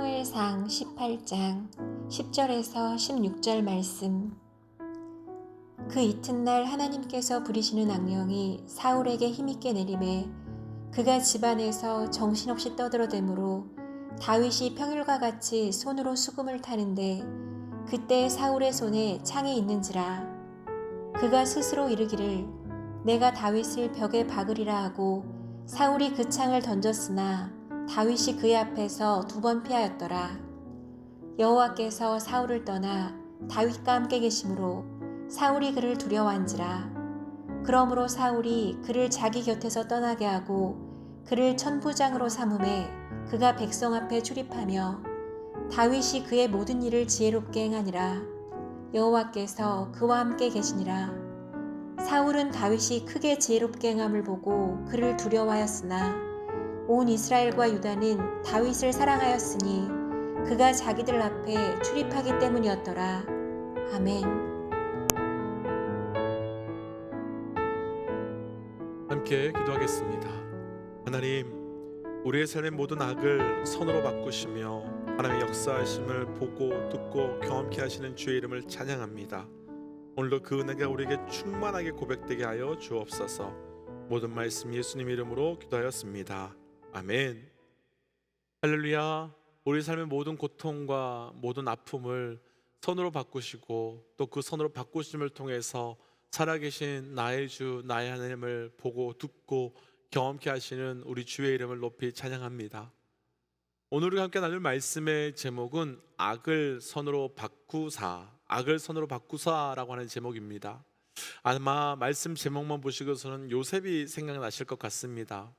사무엘상 18장 10절에서 16절 말씀. 그 이튿날 하나님께서 부리시는 악령이 사울에게 힘있게 내림에 그가 집안에서 정신없이 떠들어대므로 다윗이 평일과 같이 손으로 수금을 타는데 그때 사울의 손에 창이 있는지라. 그가 스스로 이르기를 내가 다윗을 벽에 박으리라 하고 사울이 그 창을 던졌으나 다윗이 그의 앞에서 두 번 피하였더라. 여호와께서 사울을 떠나 다윗과 함께 계심으로 사울이 그를 두려워한지라. 그러므로 사울이 그를 자기 곁에서 떠나게 하고 그를 천부장으로 삼음에 그가 백성 앞에 출입하며 다윗이 그의 모든 일을 지혜롭게 행하니라. 여호와께서 그와 함께 계시니라. 사울은 다윗이 크게 지혜롭게 행함을 보고 그를 두려워하였으나 온 이스라엘과 유다는 다윗을 사랑하였으니 그가 자기들 앞에 출입하기 때문이었더라. 아멘. 함께 기도하겠습니다. 하나님, 우리의 삶의 모든 악을 선으로 바꾸시며 하나님의 역사하심을 보고 듣고 경험케 하시는 주의 이름을 찬양합니다. 오늘도 그 은혜가 우리에게 충만하게 고백되게 하여 주옵소서. 모든 말씀 예수님 이름으로 기도하였습니다. 아멘. 할렐루야. 우리 삶의 모든 고통과 모든 아픔을 선으로 바꾸시고 또 그 선으로 바꾸심을 통해서 살아계신 나의 주 나의 하나님을 보고 듣고 경험케 하시는 우리 주의 이름을 높이 찬양합니다. 오늘 우리가 함께 나눌 말씀의 제목은 악을 선으로 바꾸사, 악을 선으로 바꾸사라고 하는 제목입니다. 아마 말씀 제목만 보시고서는 요셉이 생각나실 것 같습니다.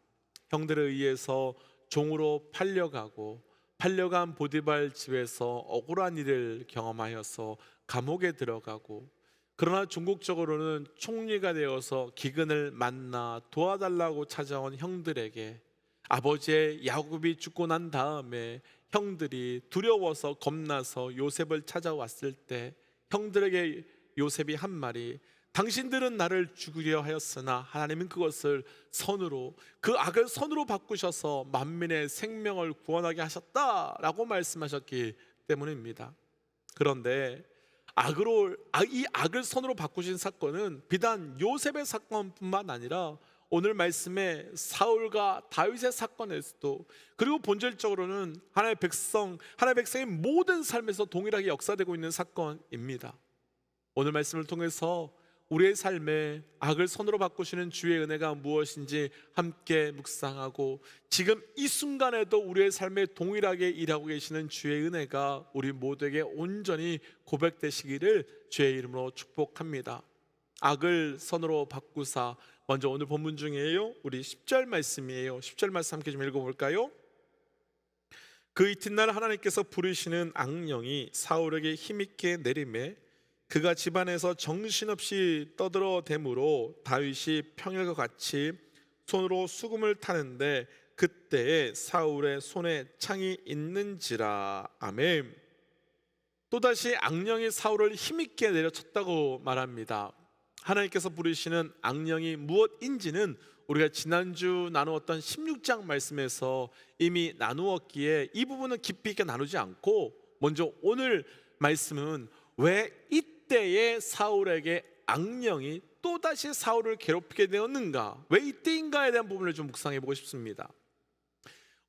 형들에 의해서 종으로 팔려가고 팔려간 보디발 집에서 억울한 일을 경험하여서 감옥에 들어가고 그러나 중국적으로는 총리가 되어서 기근을 만나 도와달라고 찾아온 형들에게 아버지의 야곱이 죽고 난 다음에 형들이 두려워서 겁나서 요셉을 찾아왔을 때 형들에게 요셉이 한 말이 당신들은 나를 죽으려 하였으나 하나님은 그것을 선으로 그 악을 선으로 바꾸셔서 만민의 생명을 구원하게 하셨다라고 말씀하셨기 때문입니다. 그런데 악으로 아, 이 악을 선으로 바꾸신 사건은 비단 요셉의 사건뿐만 아니라 오늘 말씀에 사울과 다윗의 사건에서도 그리고 본질적으로는 하나님의 백성 하나님의 백성의 모든 삶에서 동일하게 역사되고 있는 사건입니다. 오늘 말씀을 통해서 우리의 삶에 악을 선으로 바꾸시는 주의 은혜가 무엇인지 함께 묵상하고 지금 이 순간에도 우리의 삶에 동일하게 일하고 계시는 주의 은혜가 우리 모두에게 온전히 고백되시기를 주의 이름으로 축복합니다. 악을 선으로 바꾸사 먼저 오늘 본문 중에요. 우리 10절 말씀이에요. 10절 말씀 함께 좀 읽어 볼까요? 그 이튿날 하나님께서 부르시는 악령이 사울에게 힘있게 내림에 그가 집안에서 정신없이 떠들어 대므로 다윗이 평일과 같이 손으로 수금을 타는데 그때에 사울의 손에 창이 있는지라 아멘. 또다시 악령이 사울을 힘있게 내려쳤다고 말합니다. 하나님께서 부르시는 악령이 무엇인지는 우리가 지난주 나누었던 16장 말씀에서 이미 나누었기에 이 부분은 깊이 있게 나누지 않고 먼저 오늘 말씀은 왜 이 때에 사울에게 악령이 또다시 사울을 괴롭히게 되었는가 왜 이때인가에 대한 부분을 좀 묵상해 보고 싶습니다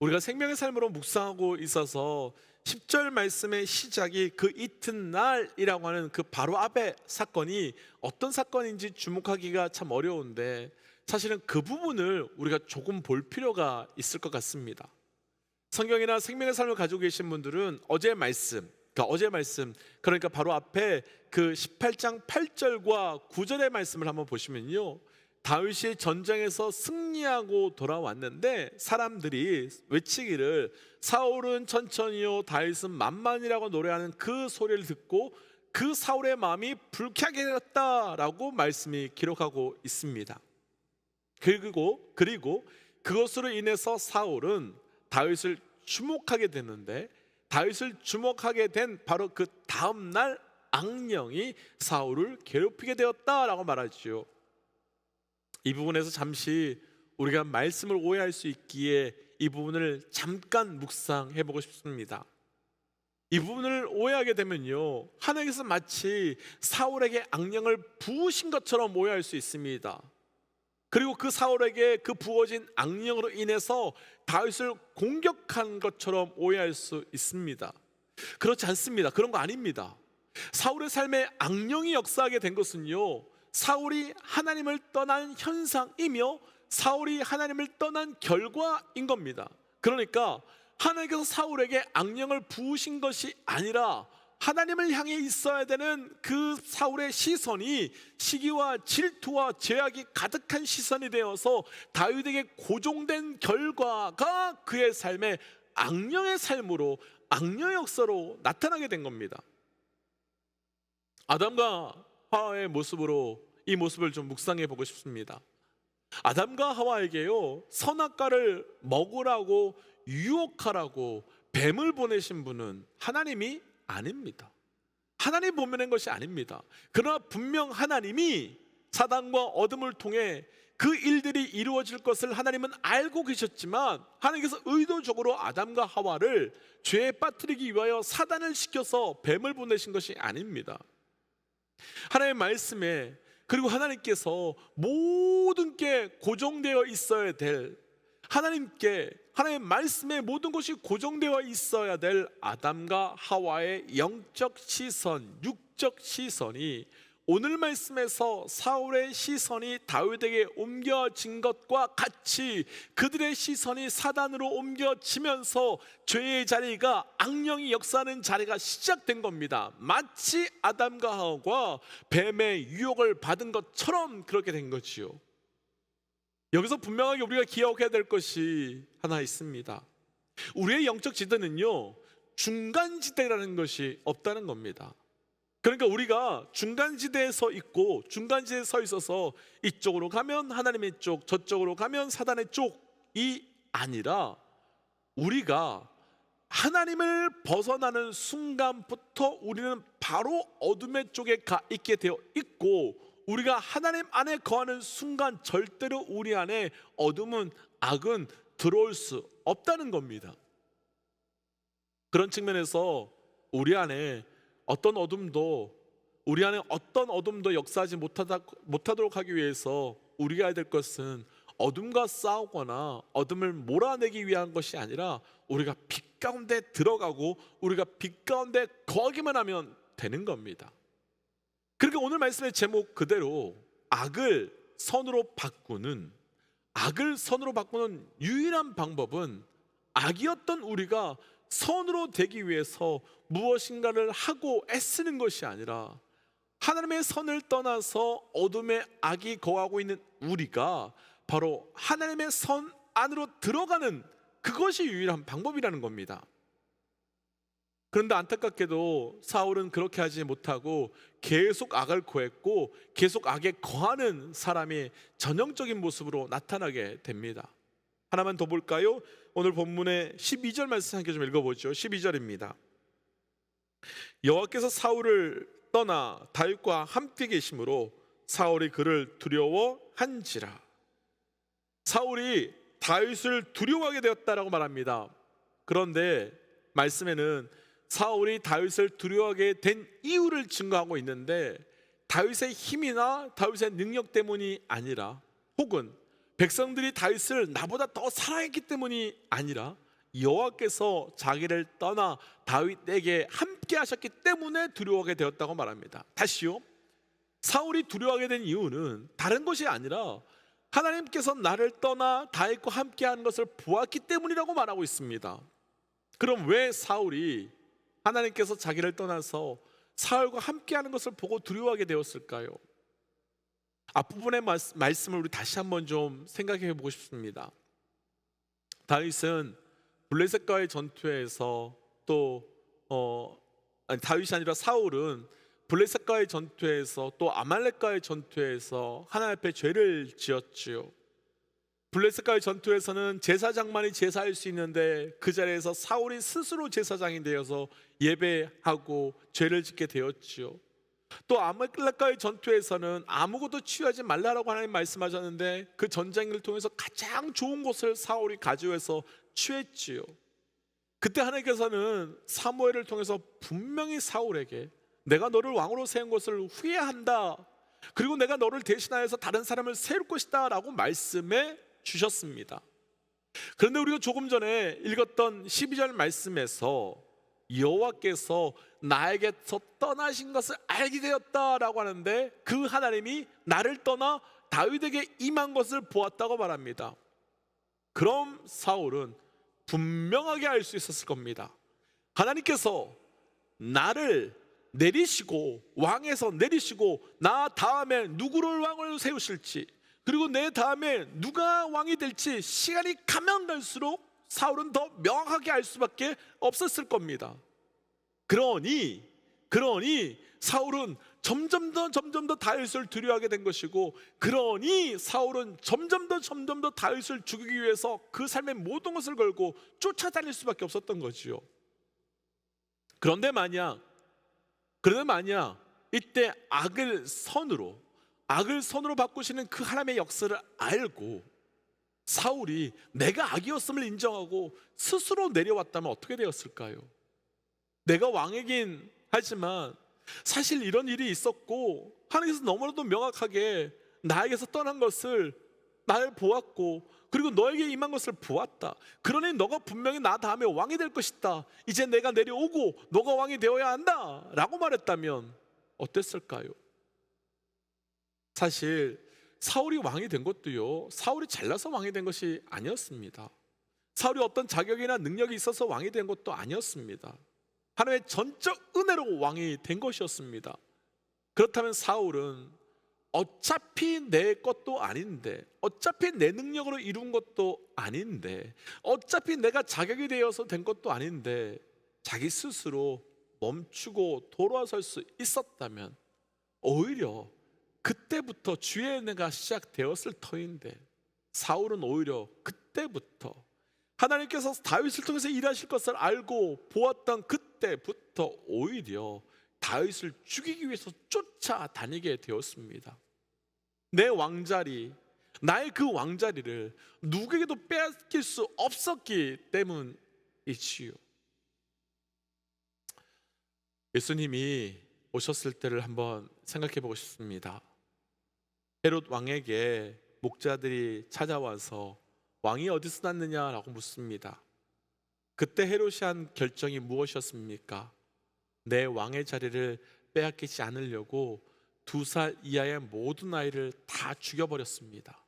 우리가 생명의 삶으로 묵상하고 있어서 10절 말씀의 시작이 그 이튿날이라고 하는 그 바로 앞에 사건이 어떤 사건인지 주목하기가 참 어려운데 사실은 그 부분을 우리가 조금 볼 필요가 있을 것 같습니다. 성경이나 생명의 삶을 가지고 계신 분들은 어제 말씀, 그러니까 어제 말씀, 그러니까 바로 앞에 그 18장 8절과 9절의 말씀을 한번 보시면요. 다윗이 전쟁에서 승리하고 돌아왔는데 사람들이 외치기를 사울은 천천히요 다윗은 만만이라고 노래하는 그 소리를 듣고 그 사울의 마음이 불쾌하게 되었다라고 말씀이 기록하고 있습니다. 그리고 그리고 그것으로 인해서 사울은 다윗을 주목하게 됐는데 다윗을 주목하게 된 바로 그 다음 날 악령이 사울을 괴롭히게 되었다라고 말하지요. 이 부분에서 잠시 우리가 말씀을 오해할 수 있기에 이 부분을 잠깐 묵상해 보고 싶습니다. 이 부분을 오해하게 되면요. 하나님께서 마치 사울에게 악령을 부으신 것처럼 오해할 수 있습니다. 그리고 그 사울에게 그 부어진 악령으로 인해서 다윗을 공격한 것처럼 오해할 수 있습니다. 그렇지 않습니다. 그런 거 아닙니다. 사울의 삶에 악령이 역사하게 된 것은요. 사울이 하나님을 떠난 현상이며 사울이 하나님을 떠난 결과인 겁니다. 그러니까 하나님께서 사울에게 악령을 부으신 것이 아니라 하나님을 향해 있어야 되는 그 사울의 시선이 시기와 질투와 죄악이 가득한 시선이 되어서 다윗에게 고정된 결과가 그의 삶에 악령의 삶으로 악령의 역사로 나타나게 된 겁니다. 아담과 하와의 모습으로 이 모습을 좀 묵상해 보고 싶습니다. 아담과 하와에게요 선악과를 먹으라고 유혹하라고 뱀을 보내신 분은 하나님이 아닙니다. 하나님 보내는 것이 아닙니다. 그러나 분명 하나님이 사단과 어둠을 통해 그 일들이 이루어질 것을 하나님은 알고 계셨지만 하나님께서 의도적으로 아담과 하와를 죄에 빠뜨리기 위하여 사단을 시켜서 뱀을 보내신 것이 아닙니다. 하나님의 말씀에 그리고 하나님께서 모든 게 고정되어 있어야 될 하나님께 하나님의 말씀에 모든 것이 고정되어 있어야 될 아담과 하와의 영적 시선, 육적 시선이 오늘 말씀에서 사울의 시선이 다윗에게 옮겨진 것과 같이 그들의 시선이 사단으로 옮겨지면서 죄의 자리가 악령이 역사하는 자리가 시작된 겁니다. 마치 아담과 하와가 뱀의 유혹을 받은 것처럼 그렇게 된 거지요. 여기서 분명하게 우리가 기억해야 될 것이 하나 있습니다. 우리의 영적 지대는요, 중간 지대라는 것이 없다는 겁니다. 그러니까 우리가 중간 지대에 서 있고 중간 지대에 서 있어서 이쪽으로 가면 하나님의 쪽, 저쪽으로 가면 사단의 쪽이 아니라 우리가 하나님을 벗어나는 순간부터 우리는 바로 어둠의 쪽에 가 있게 되어 있고 우리가 하나님 안에 거하는 순간 절대로 우리 안에 어둠은 악은 들어올 수 없다는 겁니다. 그런 측면에서 우리 안에 어떤 어둠도 우리 안에 어떤 어둠도 역사하지 못하다, 못하도록 하기 위해서 우리가 해야 될 것은 어둠과 싸우거나 어둠을 몰아내기 위한 것이 아니라 우리가 빛 가운데 들어가고 우리가 빛 가운데 거하기만 하면 되는 겁니다. 그러니까 오늘 말씀의 제목 그대로 악을 선으로 바꾸는 악을 선으로 바꾸는 유일한 방법은 악이었던 우리가 선으로 되기 위해서 무엇인가를 하고 애쓰는 것이 아니라 하나님의 선을 떠나서 어둠의 악이 거하고 있는 우리가 바로 하나님의 선 안으로 들어가는 그것이 유일한 방법이라는 겁니다. 그런데 안타깝게도 사울은 그렇게 하지 못하고 계속 악을 고했고 계속 악에 거하는 사람의 전형적인 모습으로 나타나게 됩니다. 하나만 더 볼까요? 오늘 본문의 12절 말씀 함께 좀 읽어보죠. 12절입니다. 여호와께서 사울을 떠나 다윗과 함께 계심으로 사울이 그를 두려워한지라. 사울이 다윗을 두려워하게 되었다라고 말합니다. 그런데 말씀에는 사울이 다윗을 두려워하게 된 이유를 증거하고 있는데 다윗의 힘이나 다윗의 능력 때문이 아니라 혹은 백성들이 다윗을 나보다 더 사랑했기 때문이 아니라 여호와께서 자기를 떠나 다윗에게 함께 하셨기 때문에 두려워하게 되었다고 말합니다. 다시요. 사울이 두려워하게 된 이유는 다른 것이 아니라 하나님께서 나를 떠나 다윗과 함께 하는 것을 보았기 때문이라고 말하고 있습니다. 그럼 왜 사울이 하나님께서 자기를 떠나서 사울과 함께 하는 것을 보고 두려워하게 되었을까요? 앞부분의 말씀을 우리 다시 한번 좀 생각해 보고 싶습니다. 다윗은 블레셋과의 전투에서 또 어, 아니 다윗이 아니라 사울은 블레셋과의 전투에서 또 아말렉과의 전투에서 하나님 앞에 죄를 지었지요. 블레셋과의 전투에서는 제사장만이 제사할 수 있는데 그 자리에서 사울이 스스로 제사장이 되어서 예배하고 죄를 짓게 되었지요. 또 아말렉과의 전투에서는 아무것도 취하지 말라라고 하나님 말씀하셨는데 그 전쟁을 통해서 가장 좋은 것을 사울이 가져와서 취했지요. 그때 하나님께서는 사무엘을 통해서 분명히 사울에게 내가 너를 왕으로 세운 것을 후회한다. 그리고 내가 너를 대신하여서 다른 사람을 세울 것이다라고 말씀해 주셨습니다. 그런데 우리가 조금 전에 읽었던 12절 말씀에서 여호와께서 나에게서 떠나신 것을 알게 되었다라고 하는데 그 하나님이 나를 떠나 다윗에게 임한 것을 보았다고 말합니다. 그럼 사울은 분명하게 알 수 있었을 겁니다. 하나님께서 나를 내리시고 왕에서 내리시고 나 다음에 누구를 왕을 세우실지 그리고 내 다음에 누가 왕이 될지 시간이 가면 갈수록 사울은 더 명확하게 알 수밖에 없었을 겁니다. 그러니 그러니 사울은 점점 더 점점 더 다윗을 두려워하게 된 것이고 그러니 사울은 점점 더 점점 더 다윗을 죽이기 위해서 그 삶의 모든 것을 걸고 쫓아다닐 수밖에 없었던 거지요. 그런데 만약 그런데 만약 이때 악을 선으로 악을 선으로 바꾸시는 그 하나님의 역사를 알고 사울이 내가 악이었음을 인정하고 스스로 내려왔다면 어떻게 되었을까요? 내가 왕이긴 하지만 사실 이런 일이 있었고 하나님께서 너무나도 명확하게 나에게서 떠난 것을 나를 보았고 그리고 너에게 임한 것을 보았다. 그러니 너가 분명히 나 다음에 왕이 될 것이다. 이제 내가 내려오고 너가 왕이 되어야 한다. 라고 말했다면 어땠을까요? 사실 사울이 왕이 된 것도요. 사울이 잘나서 왕이 된 것이 아니었습니다. 사울이 어떤 자격이나 능력이 있어서 왕이 된 것도 아니었습니다. 하나님의 전적 은혜로 왕이 된 것이었습니다. 그렇다면 사울은 어차피 내 것도 아닌데, 어차피 내 능력으로 이룬 것도 아닌데, 어차피 내가 자격이 되어서 된 것도 아닌데, 자기 스스로 멈추고 돌아설 수 있었다면, 오히려 그때부터 주의 은혜가 시작되었을 터인데, 사울은 오히려 그때부터 하나님께서 다윗을 통해서 일하실 것을 알고 보았던 그때부터 오히려 다윗을 죽이기 위해서 쫓아다니게 되었습니다. 내 왕자리, 나의 그 왕자리를 누구에게도 빼앗길 수 없었기 때문이지요. 예수님이 오셨을 때를 한번 생각해 보고 싶습니다. 헤롯 왕에게 목자들이 찾아와서 왕이 어디서 났느냐라고 묻습니다. 그때 헤롯이 한 결정이 무엇이었습니까? 내 왕의 자리를 빼앗기지 않으려고 두 살 이하의 모든 아이를 다 죽여버렸습니다.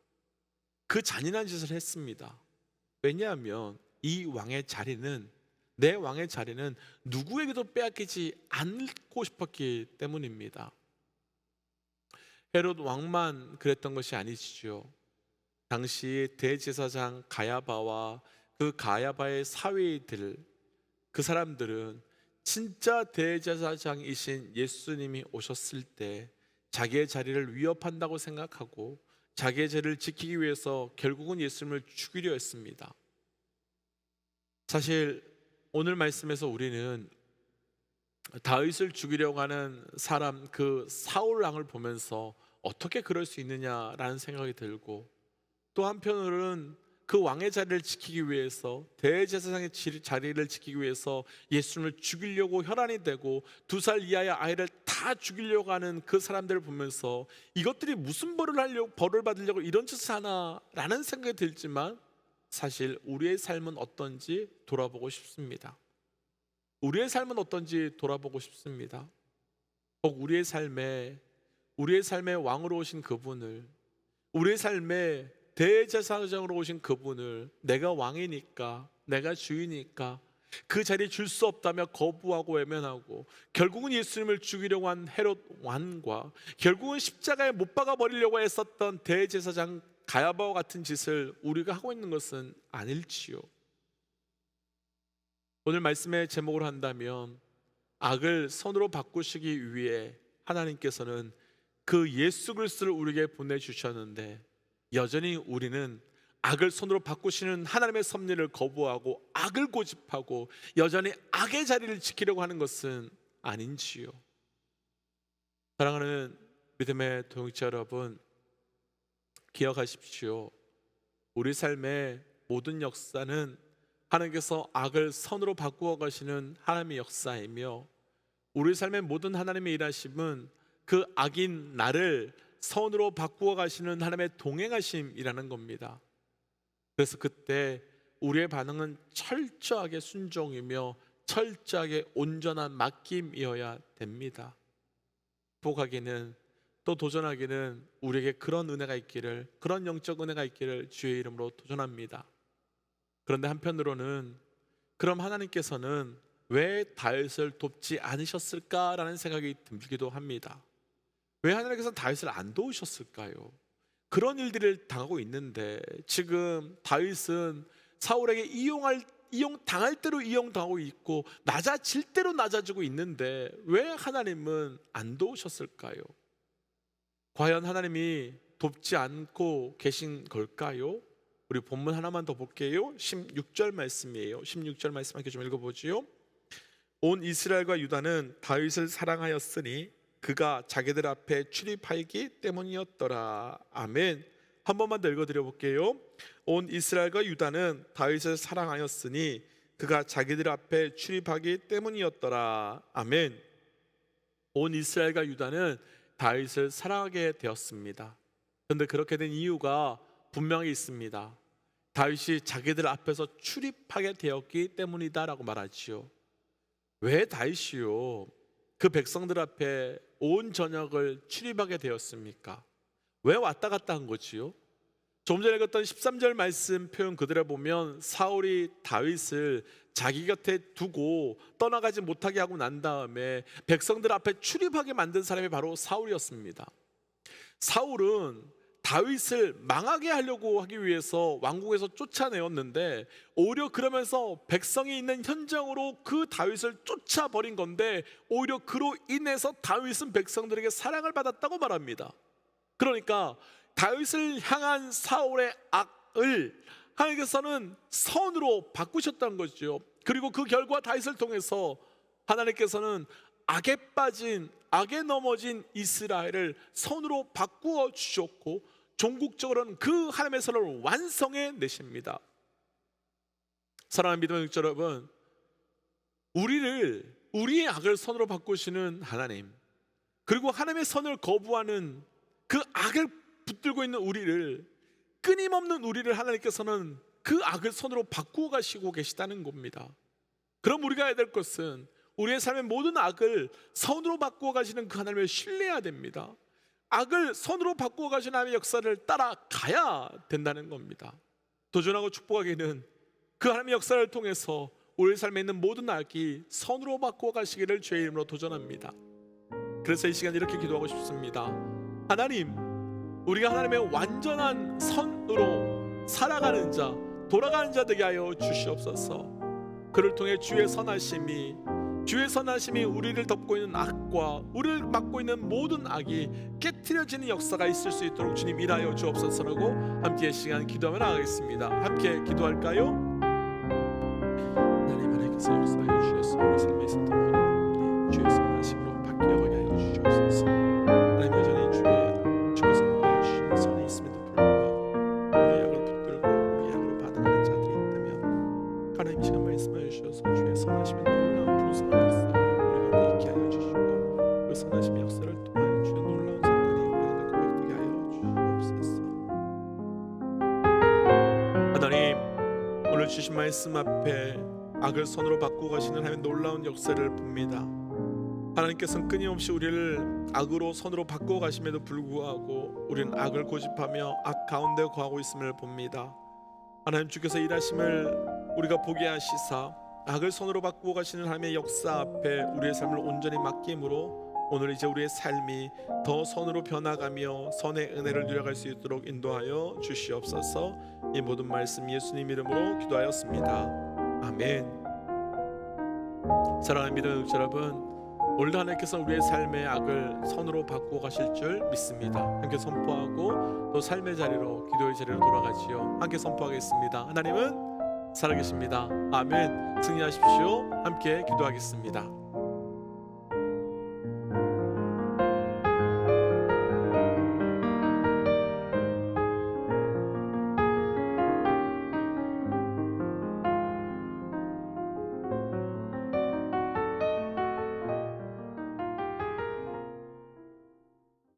그 잔인한 짓을 했습니다. 왜냐하면 이 왕의 자리는 내 왕의 자리는 누구에게도 빼앗기지 않고 싶었기 때문입니다. 헤롯 왕만 그랬던 것이 아니지요. 당시 대제사장 가야바와 그 가야바의 사위들 그 사람들은 진짜 대제사장이신 예수님이 오셨을 때 자기의 자리를 위협한다고 생각하고 자기의 자리를 지키기 위해서 결국은 예수님을 죽이려 했습니다. 사실 오늘 말씀에서 우리는 다윗을 죽이려고 하는 사람 그 사울 왕을 보면서 어떻게 그럴 수 있느냐라는 생각이 들고 또 한편으로는 그 왕의 자리를 지키기 위해서 대제사장의 지- 자리를 지키기 위해서 예수님을 죽이려고 혈안이 되고 두 살 이하의 아이를 다 죽이려고 하는 그 사람들을 보면서 이것들이 무슨 벌을 하려고 벌을 받으려고 이런 짓을 하나라는 생각이 들지만 사실 우리의 삶은 어떤지 돌아보고 싶습니다. 우리의 삶은 어떤지 돌아보고 싶습니다. 꼭 우리의 삶에 우리의 삶의 왕으로 오신 그분을 우리의 삶에 대제사장으로 오신 그분을 내가 왕이니까 내가 주이니까 그 자리에 줄 수 없다며 거부하고 외면하고 결국은 예수님을 죽이려고 한 헤롯 왕과 결국은 십자가에 못 박아 버리려고 했었던 대제사장 가야바와 같은 짓을 우리가 하고 있는 것은 아닐지요. 오늘 말씀의 제목으로 한다면 악을 선으로 바꾸시기 위해 하나님께서는 그 예수 그리스도를 우리에게 보내 주셨는데 여전히 우리는 악을 손으로 바꾸시는 하나님의 섭리를 거부하고 악을 고집하고 여전히 악의 자리를 지키려고 하는 것은 아닌지요. 사랑하는 믿음의 동역자 여러분, 기억하십시오. 우리 삶의 모든 역사는 하나님께서 악을 선으로 바꾸어 가시는 하나님의 역사이며 우리 삶의 모든 하나님의 일하심은 그 악인 나를 선으로 바꾸어 가시는 하나님의 동행하심이라는 겁니다. 그래서 그때 우리의 반응은 철저하게 순종이며 철저하게 온전한 맡김이어야 됩니다. 복하기는 또 도전하기는 우리에게 그런 은혜가 있기를 그런 영적 은혜가 있기를 주의 이름으로 도전합니다. 그런데 한편으로는 그럼 하나님께서는 왜 다윗을 돕지 않으셨을까라는 생각이 들기도 합니다. 왜 하나님께서 다윗을 안 도우셨을까요? 그런 일들을 당하고 있는데 지금 다윗은 사울에게 이용할 이용 당할 대로 이용 당하고 있고 낮아질 대로 낮아지고 있는데 왜 하나님은 안 도우셨을까요? 과연 하나님이 돕지 않고 계신 걸까요? 우리 본문 하나만 더 볼게요. 16절 말씀이에요. 16절 말씀 함께 좀 읽어보지요. 온 이스라엘과 유다는 다윗을 사랑하였으니 그가 자기들 앞에 출입하기 때문이었더라. 아멘. 한 번만 더 읽어드려 볼게요. 온 이스라엘과 유다는 다윗을 사랑하였으니 그가 자기들 앞에 출입하기 때문이었더라. 아멘. 온 이스라엘과 유다는 다윗을 사랑하게 되었습니다. 그런데 그렇게 된 이유가 분명히 있습니다. 다윗이 자기들 앞에서 출입하게 되었기 때문이다라고 말하지요. 왜 다윗이요? 그 백성들 앞에 온 전역을 출입하게 되었습니까? 왜 왔다 갔다 한 거지요? 좀 전에 읽었던 13절 말씀 표현 그대로 보면 사울이 다윗을 자기 곁에 두고 떠나가지 못하게 하고 난 다음에 백성들 앞에 출입하게 만든 사람이 바로 사울이었습니다. 사울은 다윗을 망하게 하려고 하기 위해서 왕국에서 쫓아내었는데 오히려 그러면서 백성이 있는 현장으로 그 다윗을 쫓아버린 건데 오히려 그로 인해서 다윗은 백성들에게 사랑을 받았다고 말합니다. 그러니까 다윗을 향한 사울의 악을 하나님께서는 선으로 바꾸셨다는 거죠. 그리고 그 결과 다윗을 통해서 하나님께서는 악에 빠진 악에 넘어진 이스라엘을 선으로 바꾸어 주셨고 종국적으로는 그 하나님의 선을 완성해 내십니다. 사랑하는 믿음의 육자 여러분, 우리를 우리의 악을 선으로 바꾸시는 하나님, 그리고 하나님의 선을 거부하는 그 악을 붙들고 있는 우리를 끊임없는 우리를 하나님께서는 그 악을 선으로 바꾸어 가시고 계시다는 겁니다. 그럼 우리가 해야 될 것은 우리의 삶의 모든 악을 선으로 바꾸어 가시는 그 하나님을 신뢰해야 됩니다. 악을 선으로 바꾸어 가시는 하나님의 역사를 따라가야 된다는 겁니다. 도전하고 축복하기는 그 하나님의 역사를 통해서 우리 삶에 있는 모든 악이 선으로 바꾸어 가시기를 주의 이름으로 도전합니다. 그래서 이 시간 이렇게 기도하고 싶습니다. 하나님, 우리가 하나님의 완전한 선으로 살아가는 자, 돌아가는 자 되게 하여 주시옵소서. 그를 통해 주의 선하심이 주의 선하심이 우리를 덮고 있는 악과 우리를 막고 있는 모든 악이 깨트려지는 역사가 있을 수 있도록 주님 일하여 주옵소서라고 함께 시간 기도하며 나가겠습니다. 함께 기도할까요? 하나님 하나님께서 역사하여 주셔서 우리 삶에 있었던 모든 주의 선하심으로 바뀌어가게 하여 주시옵소서. 주신 말씀 앞에 악을 선으로 바꾸고 가시는 하나님의 놀라운 역사를 봅니다. 하나님께서는 끊임없이 우리를 악으로 선으로 바꾸어 가심에도 불구하고 우리는 악을 고집하며 악 가운데 거하고 있음을 봅니다. 하나님 주께서 일하심을 우리가 보게 하시사 악을 선으로 바꾸어 가시는 하나님의 역사 앞에 우리의 삶을 온전히 맡김으로 오늘 이제 우리의 삶이 더 선으로 변화가며 선의 은혜를 누려갈 수 있도록 인도하여 주시옵소서 이 모든 말씀 예수님 이름으로 기도하였습니다 아멘 사랑하는 독자 여러분 오늘도 하나님께서 우리의 삶의 악을 선으로 바꾸어 가실 줄 믿습니다 함께 선포하고 또 삶의 자리로 기도의 자리로 돌아가지요 함께 선포하겠습니다 하나님은 살아계십니다. 아멘. 승리하십시오. 함께 기도하겠습니다.